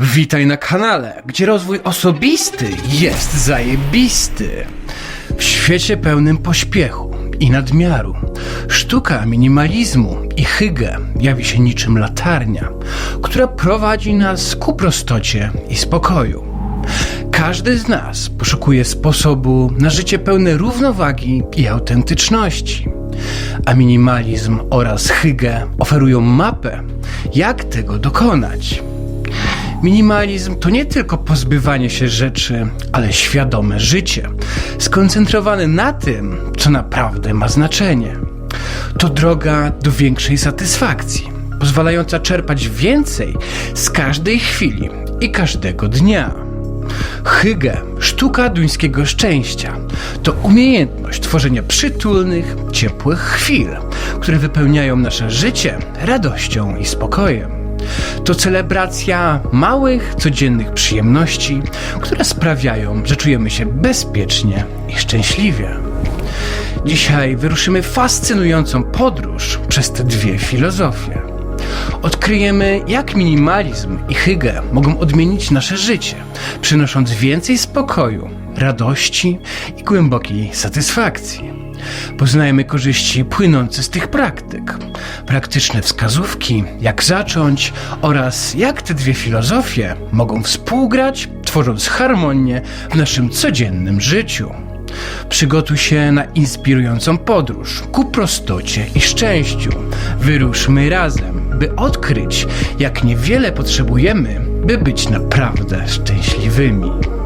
Witaj na kanale, gdzie rozwój osobisty jest zajebisty. W świecie pełnym pośpiechu i nadmiaru, sztuka minimalizmu i hygge jawi się niczym latarnia, która prowadzi nas ku prostocie i spokoju. Każdy z nas poszukuje sposobu na życie pełne równowagi i autentyczności. A minimalizm oraz hygge oferują mapę, jak tego dokonać. Minimalizm to nie tylko pozbywanie się rzeczy, ale świadome życie, skoncentrowane na tym, co naprawdę ma znaczenie. To droga do większej satysfakcji, pozwalająca czerpać więcej z każdej chwili i każdego dnia. Hygge, sztuka duńskiego szczęścia, to umiejętność tworzenia przytulnych, ciepłych chwil, które wypełniają nasze życie radością i spokojem. To celebracja małych, codziennych przyjemności, które sprawiają, że czujemy się bezpiecznie i szczęśliwie. Dzisiaj wyruszymy fascynującą podróż przez te dwie filozofie. Odkryjemy, jak minimalizm i hygge mogą odmienić nasze życie, przynosząc więcej spokoju, radości i głębokiej satysfakcji. Poznajemy korzyści płynące z tych praktyk, praktyczne wskazówki, jak zacząć oraz jak te dwie filozofie mogą współgrać, tworząc harmonię w naszym codziennym życiu. Przygotuj się na inspirującą podróż ku prostocie i szczęściu. Wyruszmy razem, by odkryć, jak niewiele potrzebujemy, by być naprawdę szczęśliwymi.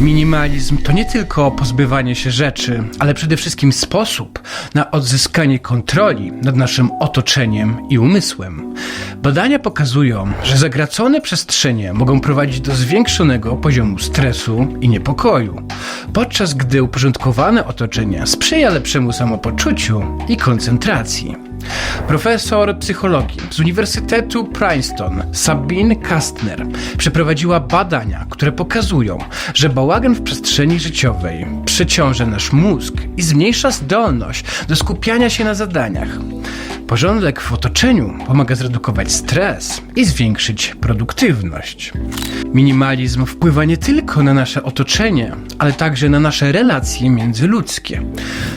Minimalizm to nie tylko pozbywanie się rzeczy, ale przede wszystkim sposób na odzyskanie kontroli nad naszym otoczeniem i umysłem. Badania pokazują, że zagracone przestrzenie mogą prowadzić do zwiększonego poziomu stresu i niepokoju, podczas gdy uporządkowane otoczenie sprzyja lepszemu samopoczuciu i koncentracji. Profesor psychologii z Uniwersytetu Princeton Sabine Kastner przeprowadziła badania, które pokazują, że bałagan w przestrzeni życiowej przeciąża nasz mózg i zmniejsza zdolność do skupiania się na zadaniach. Porządek w otoczeniu pomaga zredukować stres i zwiększyć produktywność. Minimalizm wpływa nie tylko na nasze otoczenie, ale także na nasze relacje międzyludzkie.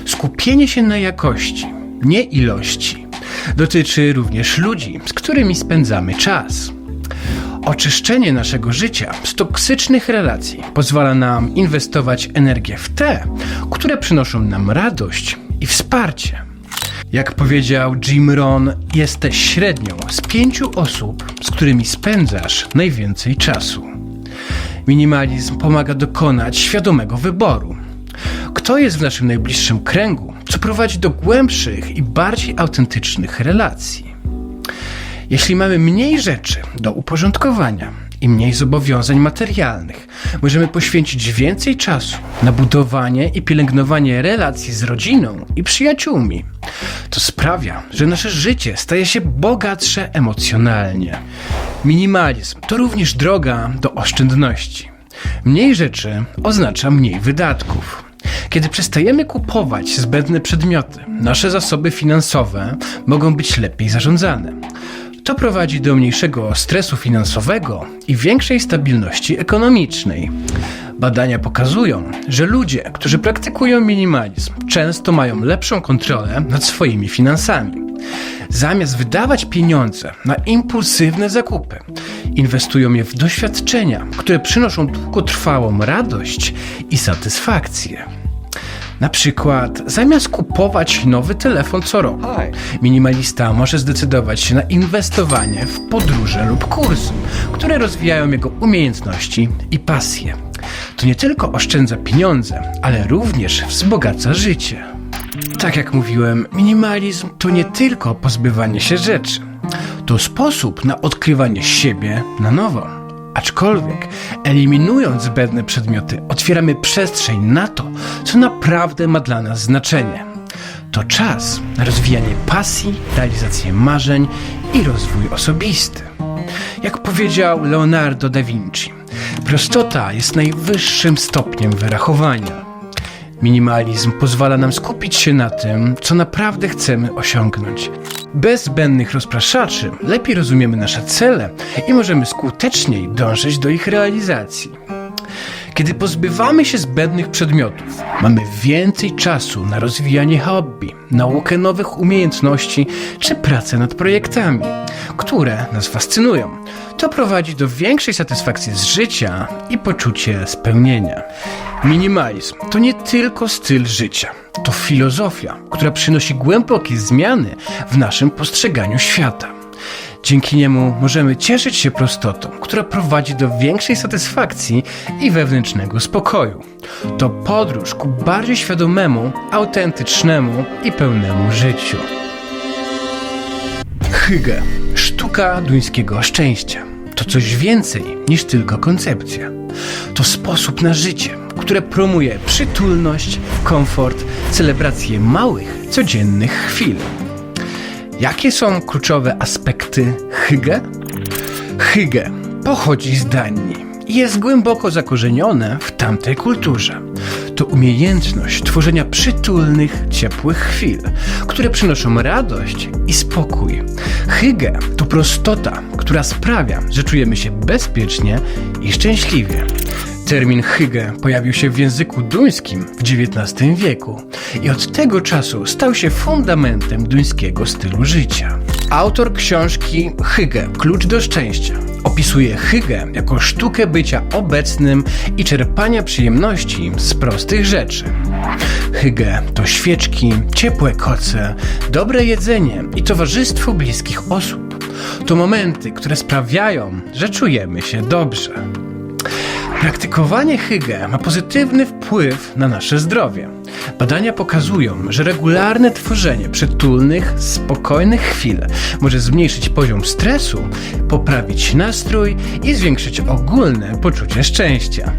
Skupienie się na jakości, nie ilości, dotyczy również ludzi, z którymi spędzamy czas. Oczyszczenie naszego życia z toksycznych relacji pozwala nam inwestować energię w te, które przynoszą nam radość i wsparcie. Jak powiedział Jim Rohn, jesteś średnią z pięciu osób, z którymi spędzasz najwięcej czasu. Minimalizm pomaga dokonać świadomego wyboru. Kto jest w naszym najbliższym kręgu, co prowadzi do głębszych i bardziej autentycznych relacji. Jeśli mamy mniej rzeczy do uporządkowania i mniej zobowiązań materialnych, możemy poświęcić więcej czasu na budowanie i pielęgnowanie relacji z rodziną i przyjaciółmi. To sprawia, że nasze życie staje się bogatsze emocjonalnie. Minimalizm to również droga do oszczędności. Mniej rzeczy oznacza mniej wydatków. Kiedy przestajemy kupować zbędne przedmioty, nasze zasoby finansowe mogą być lepiej zarządzane. To prowadzi do mniejszego stresu finansowego i większej stabilności ekonomicznej. Badania pokazują, że ludzie, którzy praktykują minimalizm, często mają lepszą kontrolę nad swoimi finansami. Zamiast wydawać pieniądze na impulsywne zakupy, inwestują je w doświadczenia, które przynoszą długotrwałą radość i satysfakcję. Na przykład, zamiast kupować nowy telefon co roku, minimalista może zdecydować się na inwestowanie w podróże lub kursy, które rozwijają jego umiejętności i pasje. To nie tylko oszczędza pieniądze, ale również wzbogaca życie. Tak jak mówiłem, minimalizm to nie tylko pozbywanie się rzeczy. To sposób na odkrywanie siebie na nowo. Aczkolwiek, eliminując zbędne przedmioty, otwieramy przestrzeń na to, co naprawdę ma dla nas znaczenie. To czas na rozwijanie pasji, realizację marzeń i rozwój osobisty. Jak powiedział Leonardo da Vinci, prostota jest najwyższym stopniem wyrachowania. Minimalizm pozwala nam skupić się na tym, co naprawdę chcemy osiągnąć, Bez zbędnych rozpraszaczy lepiej rozumiemy nasze cele i możemy skuteczniej dążyć do ich realizacji. Kiedy pozbywamy się zbędnych przedmiotów, mamy więcej czasu na rozwijanie hobby, naukę nowych umiejętności czy pracę nad projektami, które nas fascynują. To prowadzi do większej satysfakcji z życia i poczucie spełnienia. Minimalizm to nie tylko styl życia, to filozofia, która przynosi głębokie zmiany w naszym postrzeganiu świata. Dzięki niemu możemy cieszyć się prostotą, która prowadzi do większej satysfakcji i wewnętrznego spokoju. To podróż ku bardziej świadomemu, autentycznemu i pełnemu życiu. Hygge, sztuka duńskiego szczęścia. To coś więcej niż tylko koncepcja. To sposób na życie, które promuje przytulność, komfort, celebrację małych, codziennych chwil. Jakie są kluczowe aspekty hygge? Hygge pochodzi z Danii i jest głęboko zakorzenione w tamtej kulturze. To umiejętność tworzenia przytulnych, ciepłych chwil, które przynoszą radość i spokój. Hygge to prostota, która sprawia, że czujemy się bezpiecznie i szczęśliwie. Termin hygge pojawił się w języku duńskim w XIX wieku i od tego czasu stał się fundamentem duńskiego stylu życia. Autor książki Hygge Klucz do szczęścia opisuje hygge jako sztukę bycia obecnym i czerpania przyjemności z prostych rzeczy. Hygge to świeczki, ciepłe koce, dobre jedzenie i towarzystwo bliskich osób. To momenty, które sprawiają, że czujemy się dobrze. Praktykowanie hygge ma pozytywny wpływ na nasze zdrowie. Badania pokazują, że regularne tworzenie przytulnych, spokojnych chwil może zmniejszyć poziom stresu, poprawić nastrój i zwiększyć ogólne poczucie szczęścia.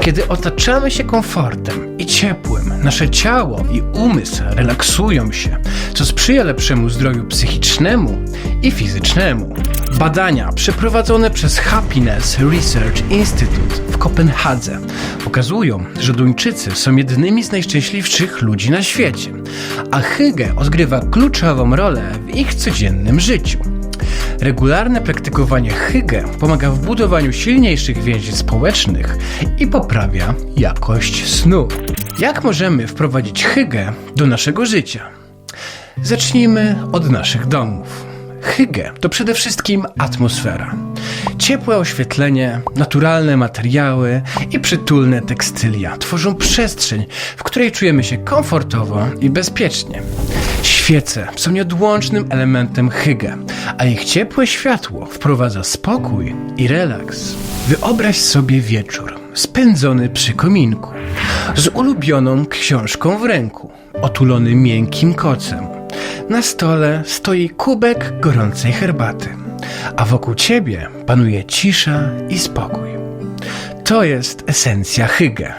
Kiedy otaczamy się komfortem i ciepłem, nasze ciało i umysł relaksują się, co sprzyja lepszemu zdrowiu psychicznemu i fizycznemu. Badania przeprowadzone przez Happiness Research Institute w Kopenhadze pokazują, że Duńczycy są jednymi z najszczęśliwszych ludzi na świecie, a hygge odgrywa kluczową rolę w ich codziennym życiu. Regularne praktykowanie hygge pomaga w budowaniu silniejszych więzi społecznych i poprawia jakość snu. Jak możemy wprowadzić hygge do naszego życia? Zacznijmy od naszych domów. Hygge to przede wszystkim atmosfera. Ciepłe oświetlenie, naturalne materiały i przytulne tekstylia tworzą przestrzeń, w której czujemy się komfortowo i bezpiecznie. Świece są nieodłącznym elementem hygge, a ich ciepłe światło wprowadza spokój i relaks. Wyobraź sobie wieczór spędzony przy kominku, z ulubioną książką w ręku, otulony miękkim kocem. Na stole stoi kubek gorącej herbaty, a wokół ciebie panuje cisza i spokój. To jest esencja hygge.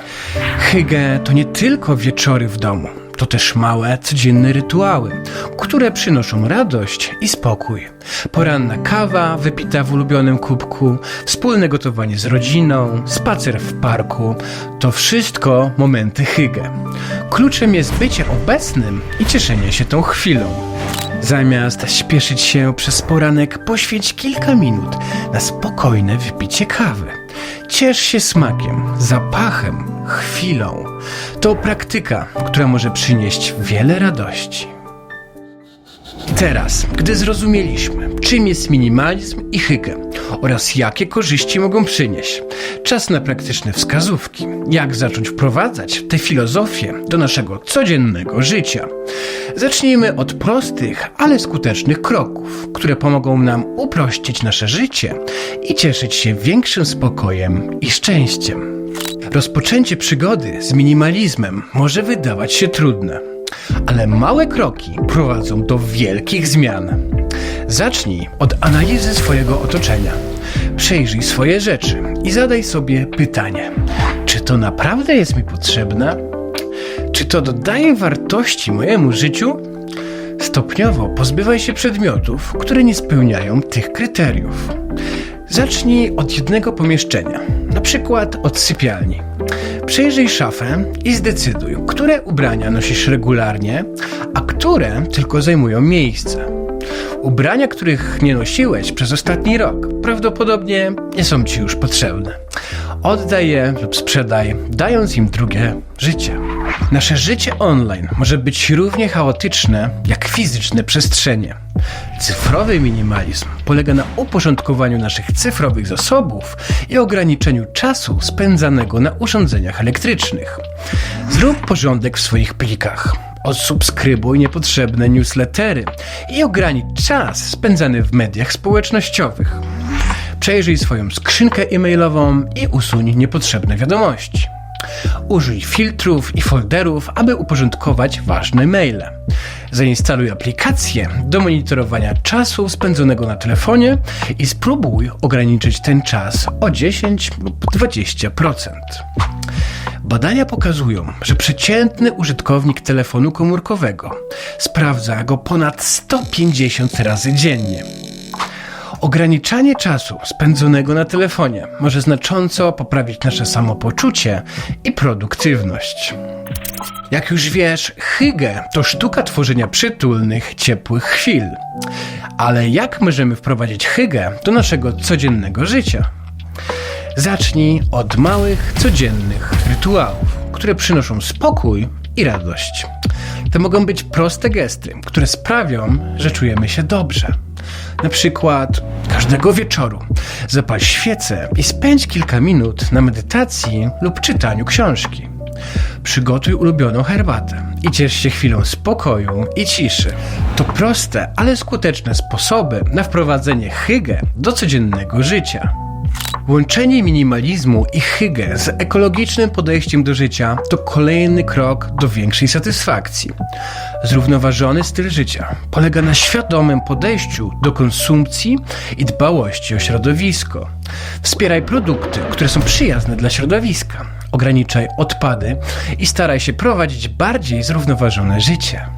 Hygge to nie tylko wieczory w domu, to też małe, codzienne rytuały, które przynoszą radość i spokój. Poranna kawa wypita w ulubionym kubku, wspólne gotowanie z rodziną, spacer w parku to wszystko momenty hygge. Kluczem jest bycie obecnym i cieszenie się tą chwilą. Zamiast śpieszyć się przez poranek, poświęć kilka minut na spokojne wypicie kawy. Ciesz się smakiem, zapachem, chwilą. To praktyka, która może przynieść wiele radości. Teraz, gdy zrozumieliśmy, czym jest minimalizm i hygge oraz jakie korzyści mogą przynieść, czas na praktyczne wskazówki, jak zacząć wprowadzać tę filozofię do naszego codziennego życia. Zacznijmy od prostych, ale skutecznych kroków, które pomogą nam uprościć nasze życie i cieszyć się większym spokojem i szczęściem. Rozpoczęcie przygody z minimalizmem może wydawać się trudne, ale małe kroki prowadzą do wielkich zmian. Zacznij od analizy swojego otoczenia. Przejrzyj swoje rzeczy i zadaj sobie pytanie: czy to naprawdę jest mi potrzebne? Czy to dodaje wartości mojemu życiu? Stopniowo pozbywaj się przedmiotów, które nie spełniają tych kryteriów. Zacznij od jednego pomieszczenia, na przykład od sypialni. Przejrzyj szafę i zdecyduj, które ubrania nosisz regularnie, a które tylko zajmują miejsce. ubrania, których nie nosiłeś przez ostatni rok, prawdopodobnie nie są ci już potrzebne. Oddaj je lub sprzedaj, dając im drugie życie. Nasze życie online może być równie chaotyczne jak fizyczne przestrzenie. Cyfrowy minimalizm polega na uporządkowaniu naszych cyfrowych zasobów i ograniczeniu czasu spędzanego na urządzeniach elektrycznych. Zrób porządek w swoich plikach. Odsubskrybuj niepotrzebne newslettery i ogranicz czas spędzany w mediach społecznościowych. Przejrzyj swoją skrzynkę e-mailową i usuń niepotrzebne wiadomości. Użyj filtrów i folderów, aby uporządkować ważne maile. Zainstaluj aplikację do monitorowania czasu spędzonego na telefonie i spróbuj ograniczyć ten czas o 10 lub 20%. Badania pokazują, że przeciętny użytkownik telefonu komórkowego sprawdza go ponad 150 razy dziennie. Ograniczanie czasu spędzonego na telefonie może znacząco poprawić nasze samopoczucie i produktywność. Jak już wiesz, hygge to sztuka tworzenia przytulnych, ciepłych chwil. Ale jak możemy wprowadzić hygge do naszego codziennego życia? Zacznij od małych, codziennych rytuałów, które przynoszą spokój i radość. To mogą być proste gesty, które sprawią, że czujemy się dobrze. Na przykład każdego wieczoru zapal świecę i spędź kilka minut na medytacji lub czytaniu książki. Przygotuj ulubioną herbatę i ciesz się chwilą spokoju i ciszy. To proste, ale skuteczne sposoby na wprowadzenie hygge do codziennego życia. Łączenie minimalizmu i hygge z ekologicznym podejściem do życia to kolejny krok do większej satysfakcji. Zrównoważony styl życia polega na świadomym podejściu do konsumpcji i dbałości o środowisko. Wspieraj produkty, które są przyjazne dla środowiska. Ograniczaj odpady i staraj się prowadzić bardziej zrównoważone życie.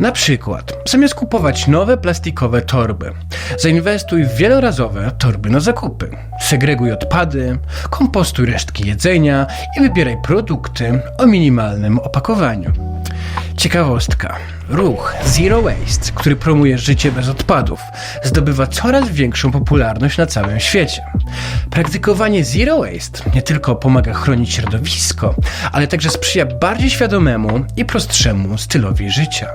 Na przykład, zamiast kupować nowe plastikowe torby, zainwestuj w wielorazowe torby na zakupy. Segreguj odpady, kompostuj resztki jedzenia i wybieraj produkty o minimalnym opakowaniu. Ciekawostka. Ruch Zero Waste, który promuje życie bez odpadów, zdobywa coraz większą popularność na całym świecie. Praktykowanie Zero Waste nie tylko pomaga chronić środowisko, ale także sprzyja bardziej świadomemu i prostszemu stylowi życia.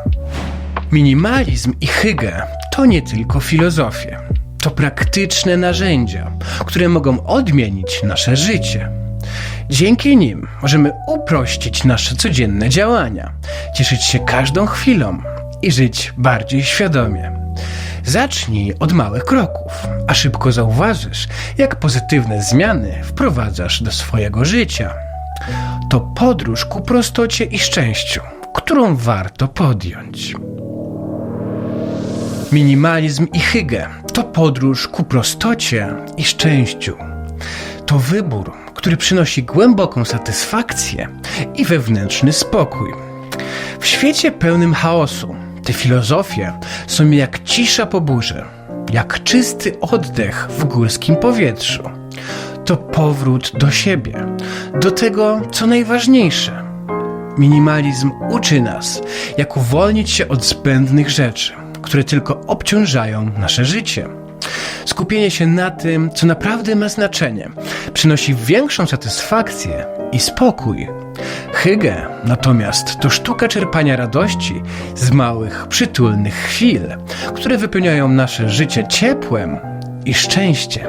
Minimalizm i hygge to nie tylko filozofie. To praktyczne narzędzia, które mogą odmienić nasze życie. Dzięki nim możemy uprościć nasze codzienne działania, cieszyć się każdą chwilą i żyć bardziej świadomie. Zacznij od małych kroków, a szybko zauważysz, jak pozytywne zmiany wprowadzasz do swojego życia. To podróż ku prostocie i szczęściu, którą warto podjąć. Minimalizm i hygge to podróż ku prostocie i szczęściu. To wybór, który przynosi głęboką satysfakcję i wewnętrzny spokój. W świecie pełnym chaosu te filozofie są jak cisza po burzy, jak czysty oddech w górskim powietrzu. To powrót do siebie, do tego, co najważniejsze. Minimalizm uczy nas, jak uwolnić się od zbędnych rzeczy, które tylko obciążają nasze życie. Skupienie się na tym, co naprawdę ma znaczenie, przynosi większą satysfakcję i spokój. Hygge natomiast to sztuka czerpania radości z małych, przytulnych chwil, które wypełniają nasze życie ciepłem i szczęściem.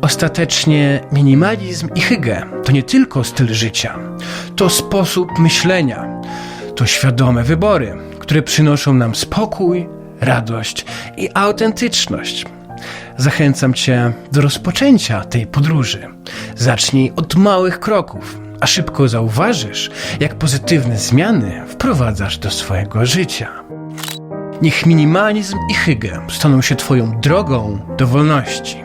Ostatecznie minimalizm i hygge to nie tylko styl życia, to sposób myślenia, to świadome wybory, które przynoszą nam spokój, radość i autentyczność. Zachęcam Cię do rozpoczęcia tej podróży. Zacznij od małych kroków, a szybko zauważysz, jak pozytywne zmiany wprowadzasz do swojego życia. Niech minimalizm i hygge staną się Twoją drogą do wolności.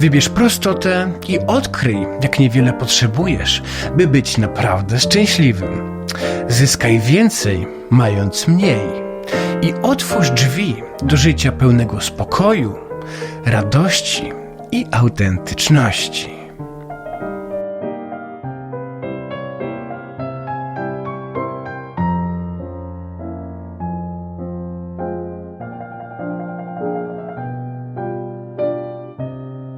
Wybierz prostotę i odkryj, jak niewiele potrzebujesz, by być naprawdę szczęśliwym. Zyskaj więcej, mając mniej. I otwórz drzwi do życia pełnego spokoju, radości i autentyczności.